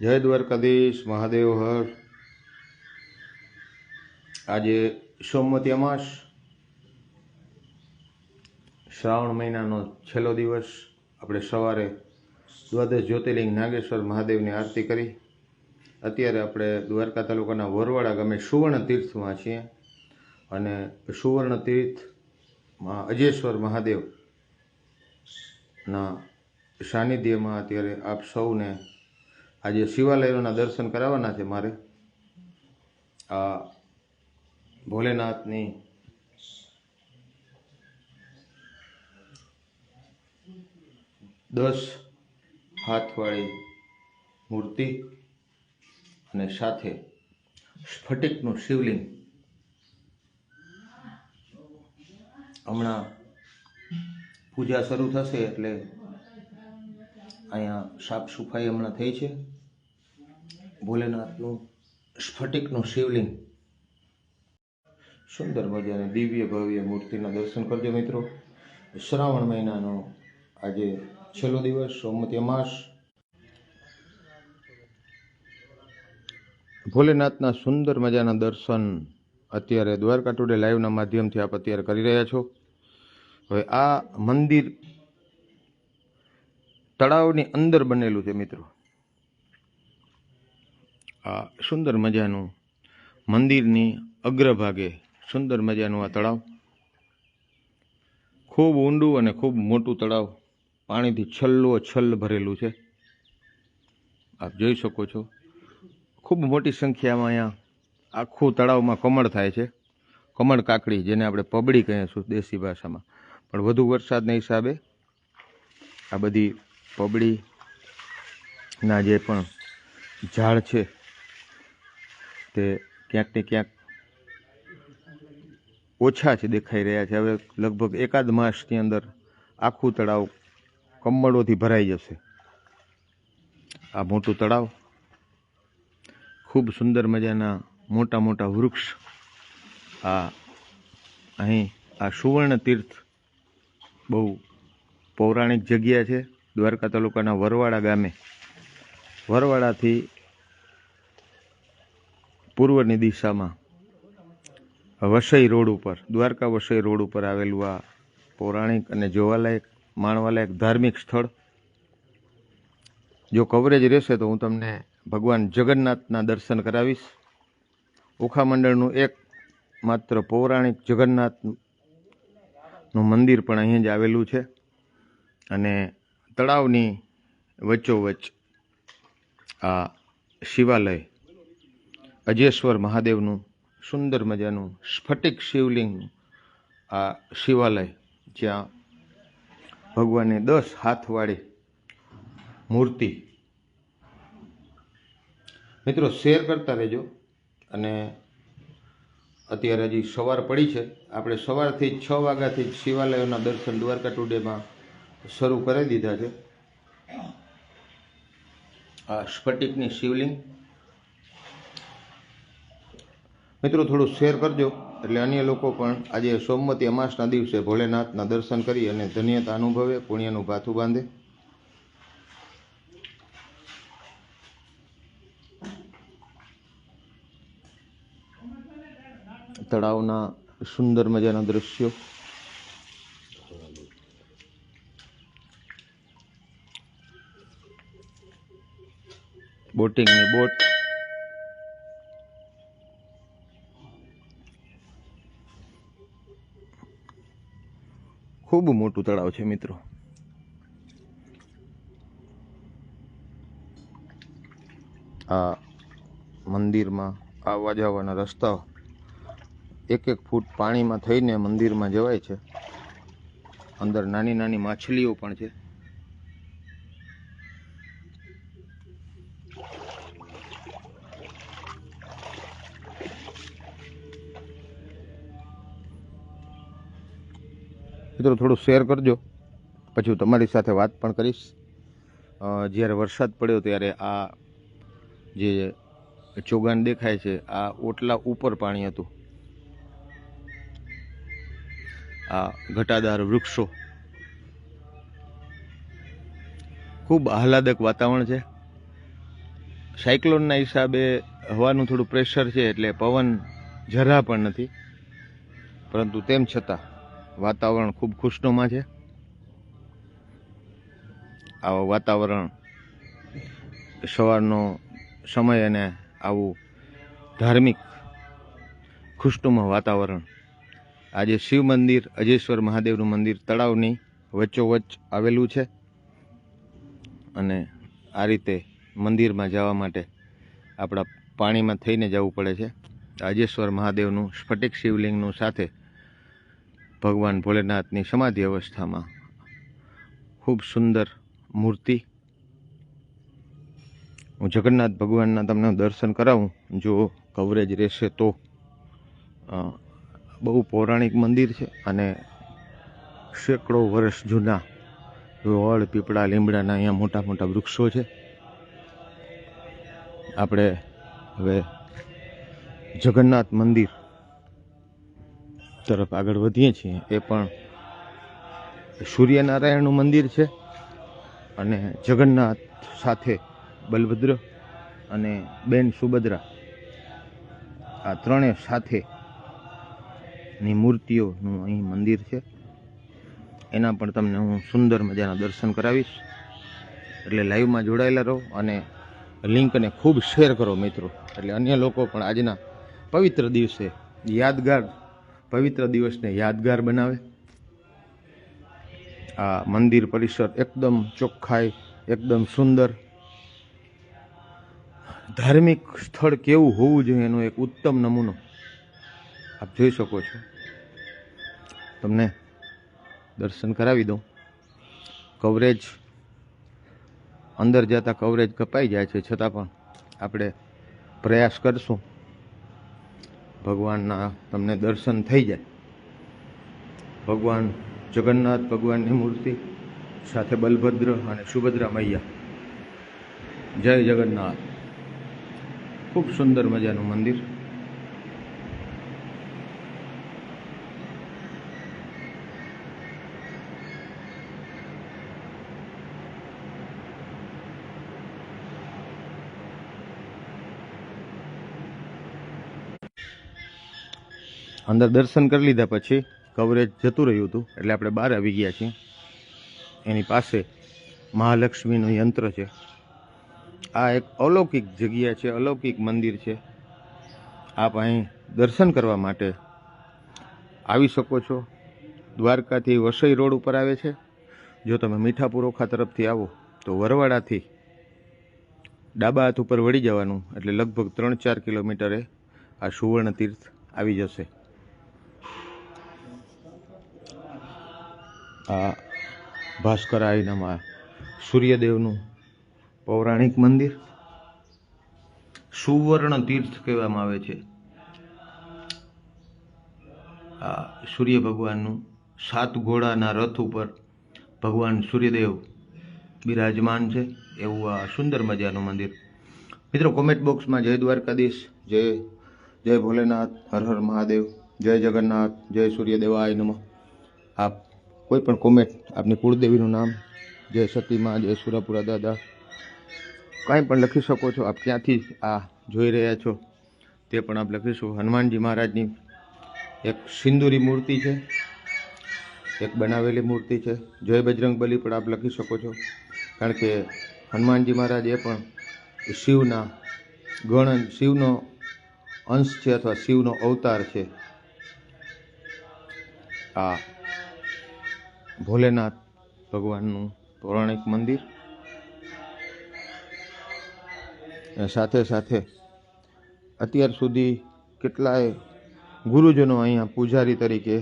જય દ્વારકાધીશ, મહાદેવ હર. આજે સોમવતી અમાસ. શ્રાવણ મહિનાનો છેલ્લો દિવસ. આપણે સવારે દ્વાદશ જ્યોતિર્લિંગ નાગેશ્વર મહાદેવની આરતી કરી. અત્યારે આપણે દ્વારકા તાલુકાના વરવાડા ગામે સુવર્ણ તીર્થમાં છીએ. અને સુવર્ણ તીર્થમાં અજેશ્વર મહાદેવના સાનિધ્યમાં અત્યારે આપ સૌને આજે શિવાલયોના દર્શન કરાવવાના છે મારે. આ ભોલેનાથની દસ હાથવાળી મૂર્તિ અને સાથે સ્ફટિકનું શિવલિંગ. હમણાં પૂજા શરૂ થશે એટલે અહીંયા સાફ સફાઈ હમણાં થઈ છે. ભોલેનાથનું સ્ફટિકનું શિવલિંગ. સુંદર મજાની દિવ્ય ભવ્ય મૂર્તિના દર્શન કરજો મિત્રો. શ્રાવણ મહિનાનો આજે છેલ્લો દિવસ, સોમવતી અમાસ. ભોલેનાથના સુંદર મજાના દર્શન અત્યારે દ્વારકા ટુડે લાઈવના માધ્યમથી આપ અત્યારે કરી રહ્યા છો. હવે આ મંદિર તળાવની અંદર બનેલું છે મિત્રો. આ સુંદર મજાનું મંદિરની અગ્રભાગે સુંદર મજાનું આ તળાવ. ખૂબ ઊંડું અને ખૂબ મોટું તળાવ. પાણીથી છલ્લો છલ્લ ભરેલું છે. આપ જોઈ શકો છો. ખૂબ મોટી સંખ્યામાં અહીંયા આખું તળાવમાં કમળ થાય છે. કમળ કાકડી જેને આપણે પબડી કહીએ છીએ દેશી ભાષામાં. પણ વધુ વરસાદના હિસાબે આ બધી પબડીના જે પણ ઝાડ છે તે ક્યાંક ને ક્યાંક ઓછા છે દેખાઈ રહ્યા છે. હવે લગભગ એકાદ માસની અંદર આખું તળાવ કમળોથી ભરાઈ જશે. આ મોટું તળાવ ખૂબ સુંદર મજાના મોટા મોટા વૃક્ષ આ અહીં આ સુવર્ણ તીર્થ બહુ પૌરાણિક જગ્યા છે. દ્વારકા તાલુકાના વરવાડા ગામે. વરવાડાથી પૂર્વની દિશામાં વસઈ રોડ ઉપર, દ્વારકા વસઈ રોડ ઉપર આવેલું આ પૌરાણિક અને જોવાલાયક, માણવાલાયક ધાર્મિક સ્થળ. જો કવરેજ રહેશે તો હું તમને ભગવાન જગન્નાથના દર્શન કરાવીશ. ઓખા મંડળનું એક માત્ર પૌરાણિક જગન્નાથનું મંદિર પણ અહીં જ આવેલું છે અને તળાવની વચ્ચોવચ્ચ આ શિવાલય અજેશ્વર મહાદેવનું સુંદર મજાનું સ્ફટિક શિવલિંગનું આ શિવાલય જ્યાં ભગવાનની દસ હાથવાળી મૂર્તિ મિત્રો શેર કરતા રહેજો અને અત્યારે હજી સવાર પડી છે. આપણે સવારથી છ વાગ્યાથી જ શિવાલયોના દર્શન દ્વારકા ટુડેમાં શરૂ કરી દીધા છે. આ સ્ફટિકની શિવલિંગ મિત્રો, થોડું શેર કરજો. એટલે અન્ય લોકો પણ આજે સોમવતી અમાસના દિવસે ભોલેનાથના દર્શન કરી અને ધન્યતા અનુભવે, પુણ્યનું ભાથું બાંધે. તળાવના સુંદર મજાના દ્રશ્યો. બોટિંગની બોટ. ખૂબ મોટું તળાવ છે, મિત્રો. આ મંદિરમાં આવવા જવાના રસ્તાઓ એક એક ફૂટ પાણીમાં થઈને મંદિરમાં જવાય છે. અંદર નાની નાની માછલીઓ પણ છે. મિત્રો થોડું શેર કરજો. પછી હું તમારી સાથે વાત પણ કરીશ. જ્યારે વરસાદ પડ્યો ત્યારે આ જે ચોગાન દેખાય છે, આ ઓટલા ઉપર પાણી હતું. આ ઘટાદાર વૃક્ષો. ખૂબ આહલાદક વાતાવરણ છે. સાયક્લોનના હિસાબે હવાનું થોડું પ્રેશર છે એટલે પવન જરા પણ નથી. પરંતુ તેમ છતાં વાતાવરણ ખૂબ ખુશનુમા છે. આવા વાતાવરણ સવારનો સમય અને આવું ધાર્મિક ખુશનુમા વાતાવરણ. આજે શિવ મંદિર, અજેશ્વર મહાદેવનું મંદિર તળાવની વચ્ચોવચ્ચ આવેલું છે અને આ રીતે મંદિરમાં જવા માટે આપણા પાણીમાં થઈને જવું પડે છે. અજેશ્વર મહાદેવનું સ્ફટિક શિવલિંગનું સાથે ભગવાન ભોલેનાથની સમાધિ અવસ્થામાં. ખૂબ સુંદર મૂર્તિ. હું જગન્નાથ ભગવાનના તમને દર્શન કરાવું. જો કવરેજ રહેશે તો. બહુ પૌરાણિક મંદિર છે અને સેંકડો વર્ષ જૂના વડ પીપળા લીમડાના અહીંયા મોટા મોટા વૃક્ષો છે. આપણે હવે જગન્નાથ મંદિર તરફ આગળ વધીએ છીએ. એ પણ સૂર્યનારાયણનું મંદિર છે અને જગન્નાથ સાથે બલભદ્ર અને બેન સુભદ્રા આ ત્રણેય સાથે ની મૂર્તિઓનું અહીં મંદિર છે. એના પણ તમને હું સુંદર મજાના દર્શન કરાવીશ. એટલે લાઈવમાં જોડાયેલા રહો અને લિંકને ખૂબ શેર કરો મિત્રો. એટલે અન્ય લોકો પણ આજના પવિત્ર દિવસે યાદગાર પવિત્ર દિવસને યાદગાર બનાવે. આ મંદિર પરિસર એકદમ ચોખ્ખાઈ, એકદમ સુંદર. ધાર્મિક સ્થળ કેવું હોવું જોઈએ એનો એક ઉત્તમ નમૂનો આપ જોઈ શકો છો. તમને દર્શન કરાવી દઉં. કવરેજ, અંદર જતા કવરેજ કપાઈ જાય છે. છતાં પણ આપણે પ્રયાસ કરશું. ભગવાનના તમને દર્શન થઈ જાય. ભગવાન જગન્નાથ, ભગવાનની મૂર્તિ, સાથે બલભદ્ર અને સુભદ્રા મૈયા. જય જગન્નાથ. ખૂબ સુંદર મજાનું મંદિર. અંદર દર્શન કરી લીધા પછી કવરેજ જતું રહ્યું હતું. એટલે આપણે બહાર આવી ગયા છીએ. એની પાસે મહાલક્ષ્મીનું યંત્ર છે. આ એક અલૌકિક જગ્યા છે, અલૌકિક મંદિર છે. આપ અહીં દર્શન કરવા માટે આવી શકો છો. દ્વારકાથી વસઈ રોડ ઉપર આવે છે. જો તમે મીઠાપુર ઓખા તરફથી આવો, તો વરવાડાથી ડાબા હાથ ઉપર વળી જવાનું. એટલે લગભગ ત્રણ ચાર કિલોમીટરે આ સુવર્ણ તીર્થ આવી જશે. આ ભાસ્કર આઈનામાં સૂર્યદેવનું પૌરાણિક મંદિર. સુવર્ણ તીર્થ કહેવામાં આવે છે. આ સૂર્ય ભગવાનનું સાત ઘોડાના રથ ઉપર ભગવાન સૂર્યદેવ બિરાજમાન છે. એવું આ સુંદર મજાનું મંદિર. મિત્રો કોમેન્ટ બોક્સમાં જય દ્વારકાધીશ, જય જય ભોલેનાથ, હર હર મહાદેવ, જય જગન્નાથ, જય સૂર્યદેવાય નમઃ. આપ કોઈ પણ કોમેન્ટ આપની કુળદેવીનું નામ, જય સતીમાં, જય સુરાપુરા દાદા, કાંઈ પણ લખી શકો છો. આપ ક્યાંથી આ જોઈ રહ્યા છો તે પણ આપ લખીશું હનુમાનજી મહારાજની એક સિંદૂરી મૂર્તિ છે, એક બનાવેલી મૂર્તિ છે. જય બજરંગ બલી પણ આપ લખી શકો છો. કારણ કે હનુમાનજી મહારાજ એ પણ શિવના ગણ શિવનો અંશ છે અથવા શિવનો અવતાર છે. આ ભોલેનાથ ભગવાનનું પૌરાણિક મંદિર. સાથે સાથે અત્યાર સુધી કેટલાય ગુરુજનો અહીંયા પૂજારી તરીકે,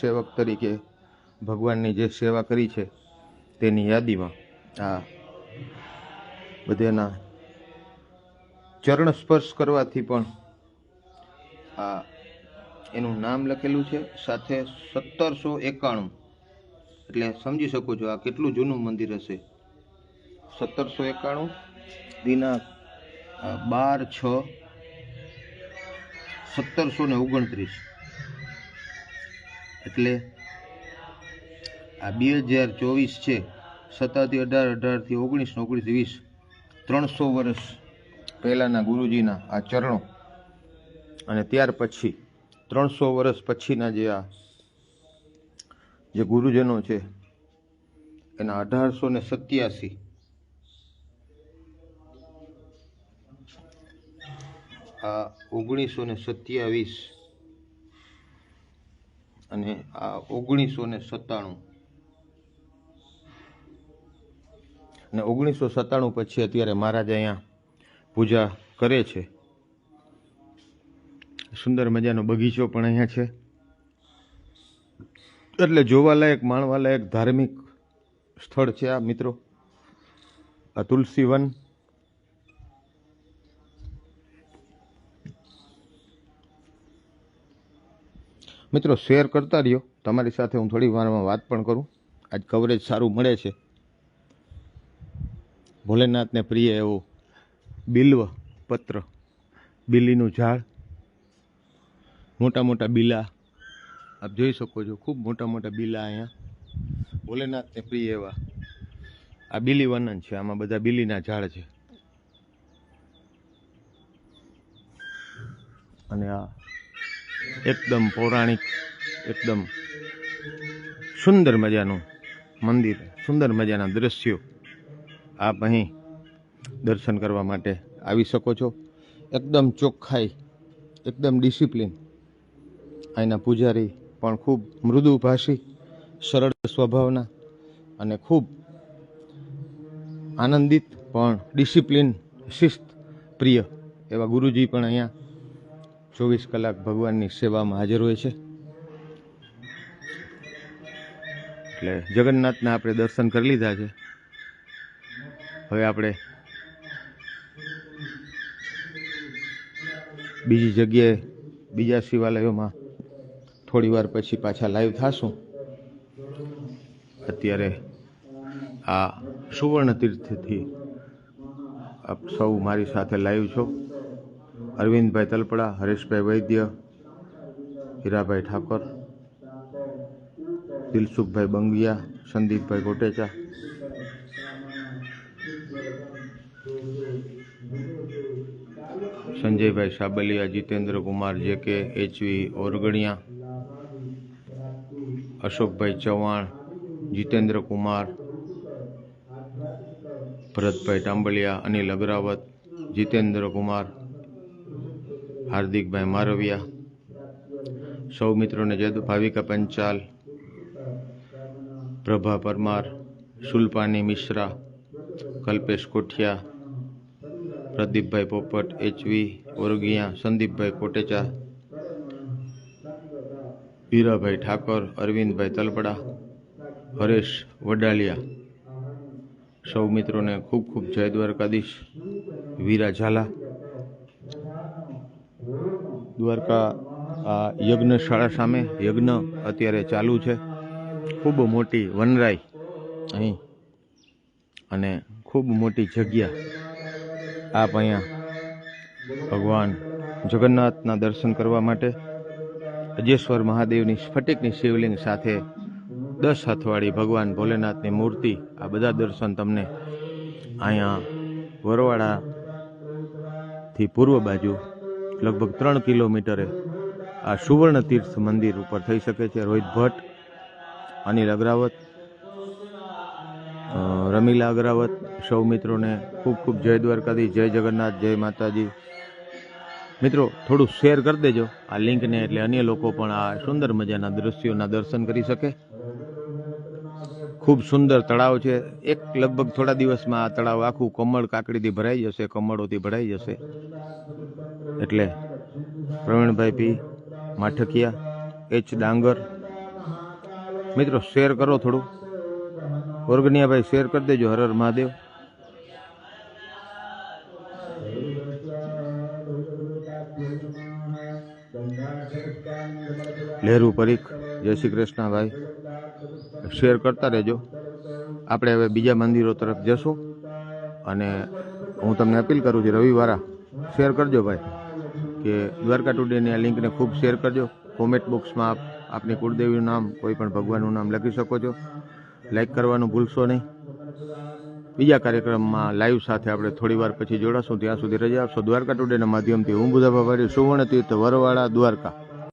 સેવક તરીકે ભગવાનની જે સેવા કરી છે તેની યાદીમાં આ બધાના ચરણ સ્પર્શ કરવાથી પણ આ એનું નામ લખેલું છે. સાથે સત્તરસો એકાણું એટલે સમજી શકો છો આ કેટલું જૂનું મંદિર હશે. સત્તરસો એકાણું દિનાંક બાર, છ, સત્તરસો ને ઓગણત્રીસ. એટલે આ બે હજાર ચોવીસ છે, સત્તાથી અઢાર, અઢારથી ઓગણીસ ઓગણીસ વીસ, ત્રણસો વર્ષ પહેલાંના ગુરુજીના આ ચરણો. અને ત્યાર પછી, ત્રણસો વર્ષ પછીના જે આ જે ગુરુજનો છે, એના અઢારસો ને સત્યાસી. આ ઓગણીસો ને સત્યાવીસ અને આ ઓગણીસો ને સત્તાણું. અને ઓગણીસો સત્તાણું પછી અત્યારે મહારાજ અહીંયા પૂજા કરે છે. સુંદર મજાનો બગીચો પણ અહીંયા છે. એટલે જોવાલાયક, માણવાલાયક, ધાર્મિક સ્થળ છે આ, મિત્રો. આ તુલસી વન મિત્રો, શેર કરતા રહ્યો. તમારી સાથે હું થોડી વારમાં વાત પણ કરું. આજ કવરેજ સારું મળે છે. ભોલેનાથને પ્રિય એવું બિલ્વ પત્ર, બિલીનું ઝાડ મોટા મોટા બીલા. આપ જોઈ શકો છો, ખૂબ મોટા મોટા બીલા અહીંયા. ભોલેનાથને પ્રિય એવા. આ બીલી વનન છે, આમાં બધા બીલીના ઝાડ છે. અને આ એકદમ પૌરાણિક, એકદમ સુંદર મજાનું મંદિર, સુંદર મજાના દ્રશ્યો આપ અહીં દર્શન કરવા માટે આવી શકો છો. એકદમ ચોખ્ખાઈ, એકદમ ડિસિપ્લિન. અહીંના પૂજારી પણ ખૂબ મૃદુભાષી, સરળ સ્વભાવના અને ખૂબ આનંદિત પણ ડિસિપ્લિન, શિસ્ત પ્રિય એવા ગુરુજી પણ અહીંયા ચોવીસ કલાક ભગવાનની સેવામાં હાજર હોય છે. એટલે જગન્નાથના આપણે દર્શન કરી લીધા છે. હવે આપણે બીજી જગ્યાએ, બીજા શિવાલયોમાં થોડી વાર પછી પાછા લાઈવ થાશું. અત્યારે આ સુવર્ણ તીર્થથી આપ સૌ મારી સાથે લાઈવ છો. અરવિંદભાઈ તલપડા, હરેશભાઈ વૈદ્ય, હીરાભાઈ ઠાકોર, દિલસુખભાઈ બંગિયા, સંદીપભાઈ કોટેચા. સંજયભાઈ સાબલિયા જીતેન્દ્ર કુમાર જે કે એચવી ઓરગણિયા અશોકભાઈ ચૌહાણ, જીતેન્દ્ર કુમાર, ભરતભાઈ ટાંબલિયા, અનિલ અગ્રાવત, જીતેન્દ્ર કુમાર, હાર્દિકભાઈ મારવિયા, સૌ મિત્રોને જય ભાવિકા પંચાલ, પ્રભા પરમાર, સુલપાની મિશ્રા, કલ્પેશ કોઠિયા, પ્રદીપભાઈ પોપટ એચવી ઓરગિયા, સંદીપભાઈ કોટેચા વીરાભાઈ ઠાકોર, અરવિંદભાઈ તલપડા, હરેશ વડાલિયા. સૌ મિત્રોને ખૂબ ખૂબ જય દ્વારકાધીશ. વીરા ઝાલા. દ્વારકા આ યજ્ઞશાળા સામે યજ્ઞ અત્યારે ચાલુ છે. ખૂબ મોટી વનરાઈ અહીં અને ખૂબ મોટી જગ્યા આપ અહીંયા ભગવાન જગન્નાથના દર્શન કરવા માટે અજેશ્વર મહાદેવની સ્ફટિકની શિવલિંગ સાથે દસ હથવાળી ભગવાન ભોલેનાથની મૂર્તિ આ બધા દર્શન તમને અહીંયા વરવાડાથી પૂર્વ બાજુ લગભગ ત્રણ કિલોમીટરે આ સુવર્ણ તીર્થ મંદિર ઉપર થઈ શકે છે. રોહિત ભટ્ટ, અનિલ અગ્રાવત રમીલા અગ્રાવત સૌ મિત્રોને ખૂબ ખૂબ જય દ્વારકાધી જય જગન્નાથ, જય માતાજી. મિત્રો, થોડું શેર કરી દેજો. આ લિંકને એટલે અન્ય લોકો પણ આ સુંદર મજાના દ્રશ્યોના દર્શન કરી શકે. ખૂબ સુંદર તળાવ છે. એક લગભગ થોડા દિવસમાં આ તળાવ આખું કમળ કાકડીથી ભરાઈ જશે, કમળોથી ભરાઈ જશે. એટલે પ્રવીણભાઈ પી. માઠકિયા, એચ. ડાંગર. મિત્રો શેર કરો થોડું. ઓર્ગનિયાભાઈ શેર કરી દેજો. હર હર મહાદેવ. લહેરુ પરીખ, જય શ્રી કૃષ્ણ ભાઈ. શેર કરતા રહેજો. આપણે હવે બીજા મંદિરો તરફ જશું અને હું તમને અપીલ કરું છું, રવિવારા શેર કરજો ભાઈ, કે દ્વારકા ટુડેની આ લિંકને ખૂબ શેર કરજો. કોમેન્ટ બોક્સમાં આપ, આપની કુળદેવીનું નામ, કોઈ પણ ભગવાનનું નામ લખી શકો છો. લાઈક કરવાનું ભૂલશો નહીં. બીજા કાર્યક્રમમાં લાઈવ સાથે આપણે થોડી વાર પછી જોડાશું. ત્યાં સુધી રજા આપશો. દ્વારકા ટુડેના માધ્યમથી હું બુધા ભાભારી સુવર્ણ તીર્થ, વરવાળા દ્વારકા.